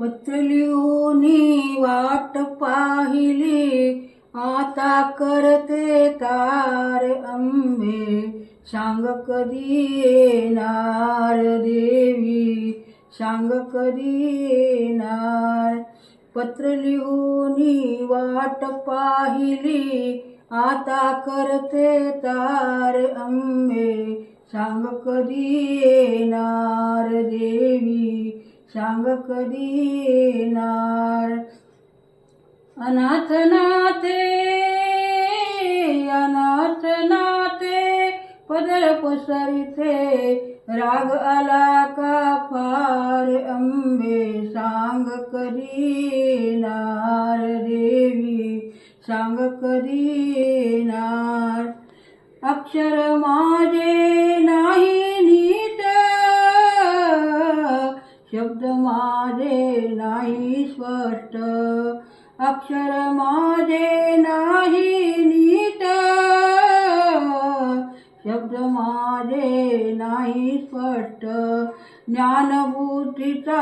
पत्र लिहूनी वाट पाहिली. आता करते तार अंबे सांग कधी येणार देवी? सांग कधी येणार? पत्र लिहूनी वाट पाहिली. आता करते तार अंबे सांग कधी येणार देवी? सांग कधी येणार? अनाथ नाते अनाथ नाते पदर पसरिते राग आला का फार? अंबे सांग कधी येणार देवी? सांग कधी येणार? अक्षर माझे नाही नी शब्द माझे नाही स्पष्ट. अक्षर माझे नाही नीट. शब्द माझे नाही स्पष्ट. ज्ञानबुद्धीचा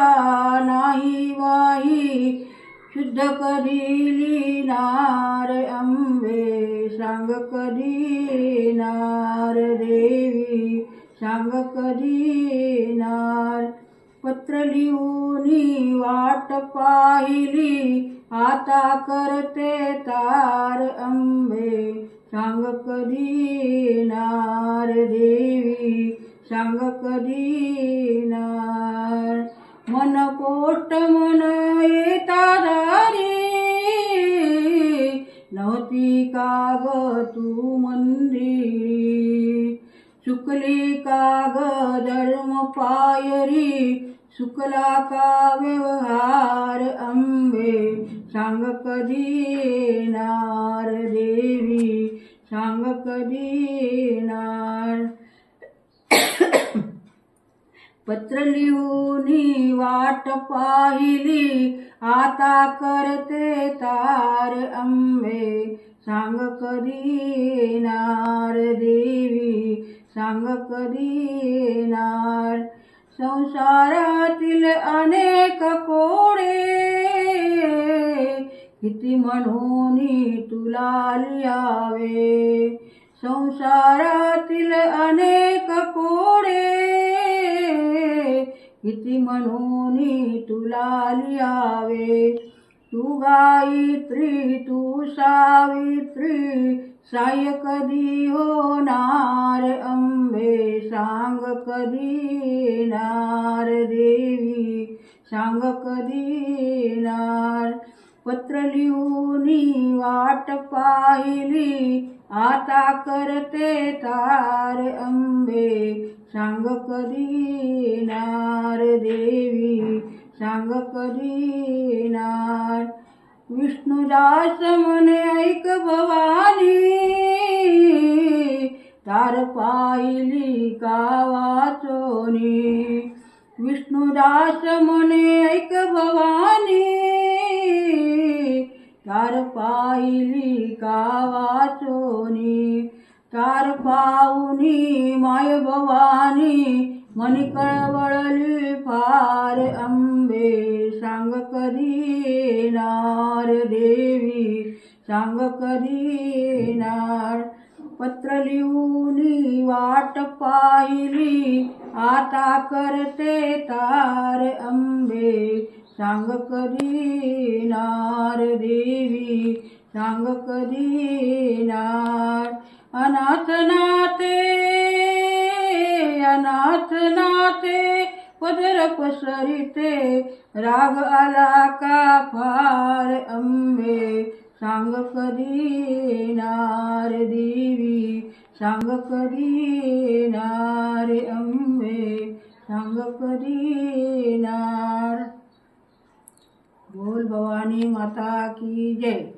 नाही वाही. शुद्ध कधी नार अंबे सांग कधी नार देवी? सांग कधी नार पत्र लिहूनी वाट पाहिली. आता करते तार अंबे सांग कधी नार देवी? सांग कधी नार मन पोस्ट मन येता दारी. नव्हती का ग तू मंदिरी? चुकली का ग धर्म पायरी? सुकला का व्यवहार अंबे सांग कधी येणार देवी सांग कधी येणार पत्र लिहूनी वाट पाहिली आता करते तार अंबे सांग कधी येणार देवी सांग कधी येणार संसारातील अनेक कोडे किती म्हणून तुला लिहावे? संसारातील अनेक कोडे किती म्हणून तुला लिहावे? तू गायत्री तू सावित्री साय कधी होणार अंबे सांग कधी येणार देवी सांग कधी येणार पत्र लिहूनी वाट पाहिली आता करते तार अंबे सांग कधी येणार देवी सांग कधी येणार विष्णुदास म्हणे ऐक भवानी तार पाहिली का वाचोनी? विष्णुदास म्हणे ऐक भवानी तार पाहिली का वाचोनी? तार पाहुनी माय भवानी मनी कळवळली फार सांग कधी येणार देवी सांग कधी येणार पत्र लिहूनी वाट पाहिली आता करते तार अंबे सांग कधी येणार पसरिते राग आला का फार अंबे सांग कधी नार देवी? सांग कधी नार अंबे सांग कधी नार बोल भवानी माता की जय.